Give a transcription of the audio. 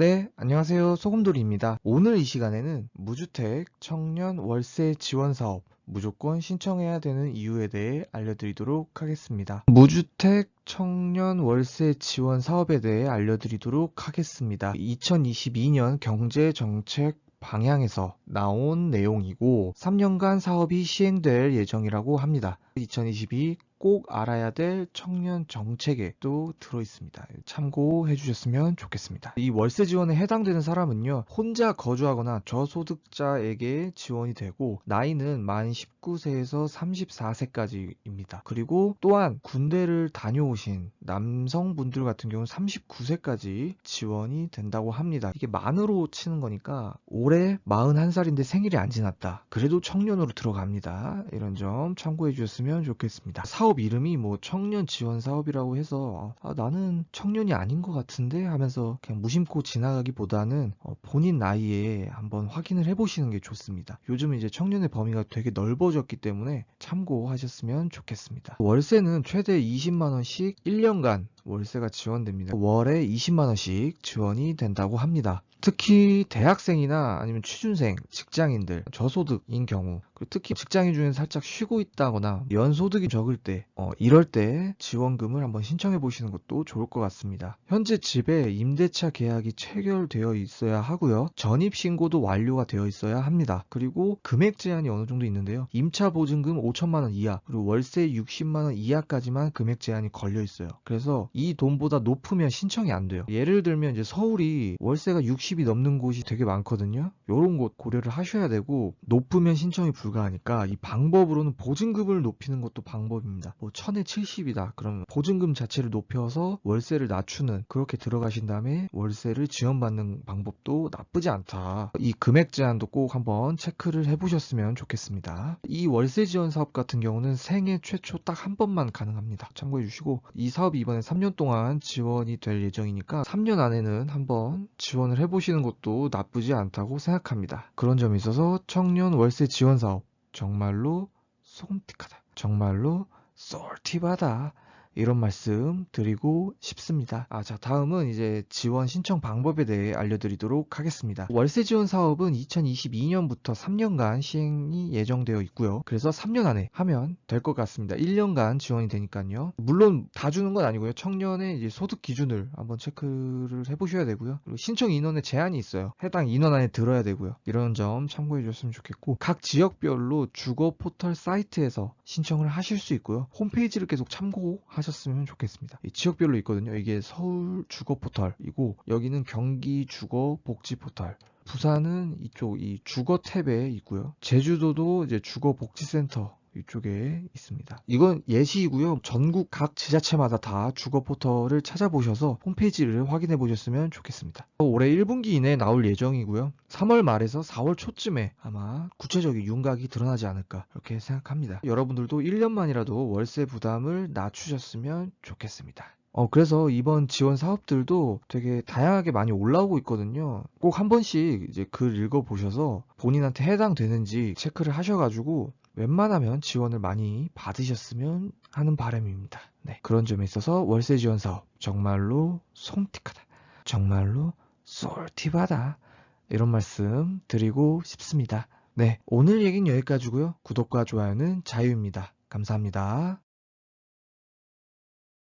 네, 안녕하세요. 소금돌이입니다. 오늘 이 시간에는 무주택 청년 월세 지원 사업 무조건 신청해야 되는 이유에 대해 알려드리도록 하겠습니다. 무주택 청년 월세 지원 사업에 대해 알려드리도록 하겠습니다. 2022년 경제정책 방향에서 나온 내용이고 3년간 사업이 시행될 예정이라고 합니다. 2022 꼭 알아야 될 청년 정책에 또 들어 있습니다. 참고해 주셨으면 좋겠습니다. 이 월세 지원에 해당되는 사람은요, 혼자 거주하거나 저소득자에게 지원이 되고, 나이는 만 19세에서 34세까지입니다. 그리고 또한 군대를 다녀오신 남성분들 같은 경우는 39세까지 지원이 된다고 합니다. 이게 만으로 치는 거니까 올해 41살인데 생일이 안 지났다. 그래도 청년으로 들어갑니다. 이런 점 참고해 주셨으면 좋겠습니다. 사업 이름이 뭐 청년 지원 사업이라고 해서 아, 나는 청년이 아닌 것 같은데 하면서 그냥 무심코 지나가기보다는 어, 본인 나이에 한번 확인을 해보시는 게 좋습니다. 요즘 이제 청년의 범위가 되게 넓어졌기 때문에 참고하셨으면 좋겠습니다. 월세는 최대 20만 원씩 1년간 월세가 지원됩니다. 월에 20만 원씩 지원이 된다고 합니다. 특히 대학생이나 아니면 취준생, 직장인들, 저소득인 경우 특히 직장인 중에 살짝 쉬고 있다거나 연소득이 적을 때 어, 이럴 때 지원금을 한번 신청해 보시는 것도 좋을 것 같습니다. 현재 집에 임대차 계약이 체결되어 있어야 하고요. 전입 신고도 완료가 되어 있어야 합니다. 그리고 금액 제한이 어느 정도 있는데요. 임차 보증금 5천만 원 이하 그리고 월세 60만 원 이하까지만 금액 제한이 걸려 있어요. 그래서 이 돈보다 높으면 신청이 안 돼요. 예를 들면 이제 서울이 월세가 60이 넘는 곳이 되게 많거든요. 요런 곳 고려를 하셔야 되고 높으면 신청이 불 가하니까 이 방법으로는 보증금을 높이는 것도 방법입니다. 뭐 천에 70이다. 그러면 보증금 자체를 높여서 월세를 낮추는 그렇게 들어가신 다음에 월세를 지원받는 방법도 나쁘지 않다. 이 금액 제한도 꼭 한번 체크를 해보셨으면 좋겠습니다. 이 월세 지원 사업 같은 경우는 생애 최초 딱 한 번만 가능합니다. 참고해 주시고 이 사업이 이번에 3년 동안 지원이 될 예정이니까 3년 안에는 한번 지원을 해보시는 것도 나쁘지 않다고 생각합니다. 그런 점이 있어서 청년 월세 지원 사업 정말로 소금틱하다. 정말로 쏠팁하다. 이런 말씀 드리고 싶습니다. 아, 자, 다음은 이제 지원 신청 방법에 대해 알려드리도록 하겠습니다. 월세 지원 사업은 2022년부터 3년간 시행이 예정되어 있고요. 그래서 3년 안에 하면 될 것 같습니다. 1년간 지원이 되니까요. 물론 다 주는 건 아니고요. 청년의 소득 기준을 한번 체크를 해보셔야 되고요. 그리고 신청 인원에 제한이 있어요. 해당 인원 안에 들어야 되고요. 이런 점 참고해 주셨으면 좋겠고, 각 지역별로 주거 포털 사이트에서 신청을 하실 수 있고요. 홈페이지를 계속 참고하 하셨으면 좋겠습니다. 이 지역별로 있거든요. 이게 서울 주거 포털이고 여기는 경기 주거 복지 포털. 부산은 이쪽 이 주거 탭에 있고요. 제주도도 이제 주거 복지센터 이쪽에 있습니다. 이건 예시이고요. 전국 각 지자체마다 다 주거 포털을 찾아보셔서 홈페이지를 확인해 보셨으면 좋겠습니다. 올해 1분기 이내에 나올 예정이고요. 3월 말에서 4월 초쯤에 아마 구체적인 윤곽이 드러나지 않을까 그렇게 생각합니다. 여러분들도 1년만이라도 월세 부담을 낮추셨으면 좋겠습니다. 어, 그래서 이번 지원 사업들도 되게 다양하게 많이 올라오고 있거든요. 꼭 한 번씩 이제 글 읽어보셔서 본인한테 해당되는지 체크를 하셔가지고 웬만하면 지원을 많이 받으셨으면 하는 바람입니다. 네. 그런 점에 있어서 월세 지원 사업 정말로 솜틱하다. 정말로 쏠팁하다. 이런 말씀 드리고 싶습니다. 네. 오늘 얘기는 여기까지고요. 구독과 좋아요는 자유입니다. 감사합니다.